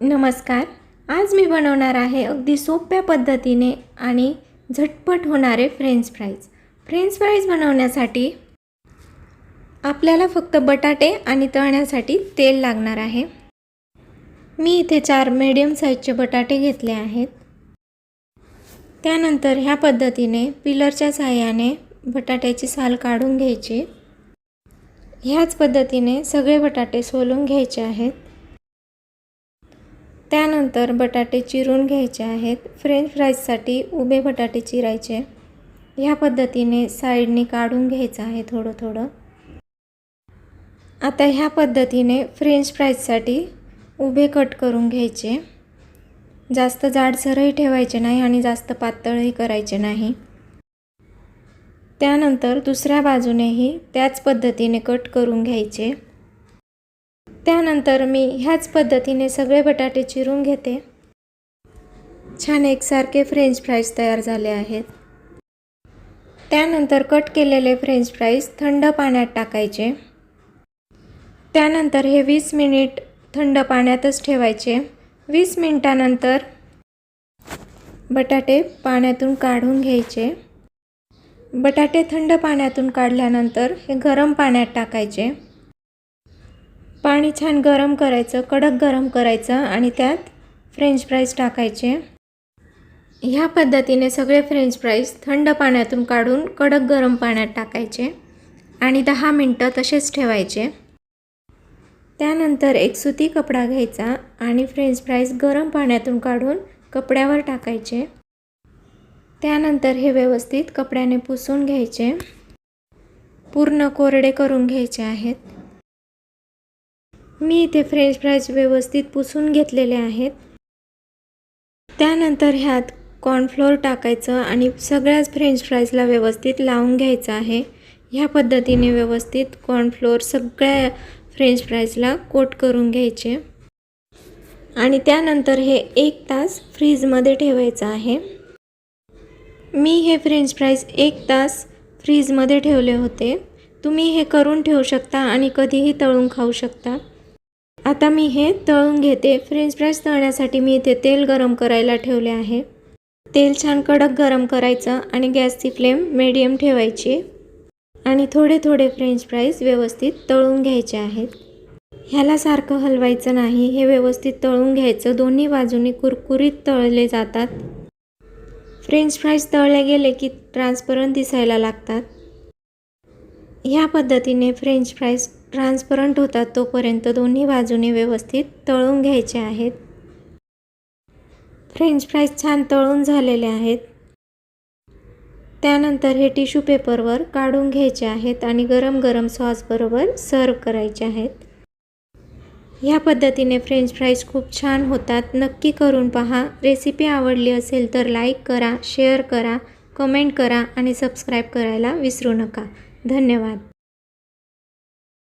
नमस्कार. आज मी बनवणार आहे अगदी सोप्या पद्धतीने आणि झटपट होणारे फ्रेंच फ्राईज फ्रेंच फ्राईज बनवण्यासाठी आपल्याला फक्त बटाटे आणि तळण्यासाठी तेल लागणार आहे. मी इथे चार मीडियम साईजचे बटाटे घेतले आहेत. त्यानंतर ह्या पद्धतीने पिलरच्या साह्याने बटाट्याची साल काढून घ्यायची. ह्याच पद्धतीने सगळे बटाटे सोलून घ्यायचे आहेत. त्यानंतर बटाटे चिरून घ्यायचे आहेत. फ्रेंच फ्राईजसाठी उभे बटाटे चिरायचे. ह्या पद्धतीने साईडने काढून घ्यायचं आहे थोडं थोडं. आता ह्या पद्धतीने फ्रेंच फ्राईजसाठी उभे कट करून घ्यायचे. जास्त जाडसरही ठेवायचे नाही आणि जास्त पातळही करायचे नाही. त्यानंतर दुसऱ्या बाजूनेही त्याच पद्धतीने कट करून घ्यायचे. त्यानंतर मी ह्याच पद्धतीने सगळे बटाटे चिरून घेते. छान एकसारखे फ्रेंच फ्राईज तयार झाले आहेत. त्यानंतर कट केलेले फ्रेंच फ्राईज थंड पाण्यात टाकायचे. त्यानंतर हे वीस मिनिट थंड पाण्यातच ठेवायचे. वीस मिनिटानंतर बटाटे पाण्यातून काढून घ्यायचे. बटाटे थंड पाण्यातून काढल्यानंतर हे गरम पाण्यात टाकायचे. पाणी छान गरम करायचं कडक गरम करायचं आणि त्यात फ्रेंच फ्राईज टाकायचे. ह्या पद्धतीने सगळे फ्रेंच फ्राईज थंड पाण्यातून काढून कडक गरम पाण्यात टाकायचे आणि दहा मिनटं तसेच ठेवायचे. त्यानंतर एक सुती कपडा घ्यायचा आणि फ्रेंच फ्राईज गरम पाण्यातून काढून कपड्यावर टाकायचे. त्यानंतर हे व्यवस्थित कपड्याने पुसून घ्यायचे. पूर्ण कोरडे करून घ्यायचे आहेत. मी इथे फ्रेंच फ्राईज व्यवस्थित पुसून घेतलेले आहेत. त्यानंतर ह्यात कॉर्नफ्लोअर टाकायचं आणि सगळ्याच फ्रेंच फ्राईजला व्यवस्थित लावून घ्यायचं आहे. ह्या पद्धतीने व्यवस्थित कॉर्नफ्लोअर सगळ्या फ्रेंच फ्राईजला कोट करून घ्यायचे. आणि त्यानंतर हे एक तास फ्रीजमध्ये ठेवायचं आहे. मी हे फ्रेंच फ्राईज एक तास फ्रीजमध्ये ठेवले होते. तुम्ही हे करून ठेवू शकता आणि कधीही तळून खाऊ शकता. आता मी हे तळून घेते. फ्रेंच फ्राईज तळण्यासाठी मी इथे तेल गरम करायला ठेवले आहे. तेल छान कडक गरम करायचं आणि गॅसची फ्लेम मिडियम ठेवायची. आणि थोडे थोडे फ्रेंच फ्राईज व्यवस्थित तळून घ्यायचे आहेत. ह्याला सारखं हलवायचं नाही. हे व्यवस्थित तळून घ्यायचं. दोन्ही बाजूनी कुरकुरीत तळले जातात. फ्रेंच फ्राईज तळले गेले की ट्रान्सपरंट दिसायला लागतात. ह्या पद्धतीने फ्रेंच फ्राईज ट्रान्सपरंट होतात तोपर्यंत दोन्ही बाजूने व्यवस्थित तळून घ्यायचे आहेत. फ्रेंच फ्राईज छान तळून झालेले आहेत. त्यानंतर हे टिश्यू पेपरवर काढून घ्यायचे आहेत आणि गरम गरम सॉसबरोबर सर्व करायचे आहेत. ह्या पद्धतीने फ्रेंच फ्राईज खूप छान होतात. नक्की करून पहा. रेसिपी आवडली असेल तर लाईक करा शेअर करा कमेंट करा आणि सबस्क्राईब करायला विसरू नका. धन्यवाद.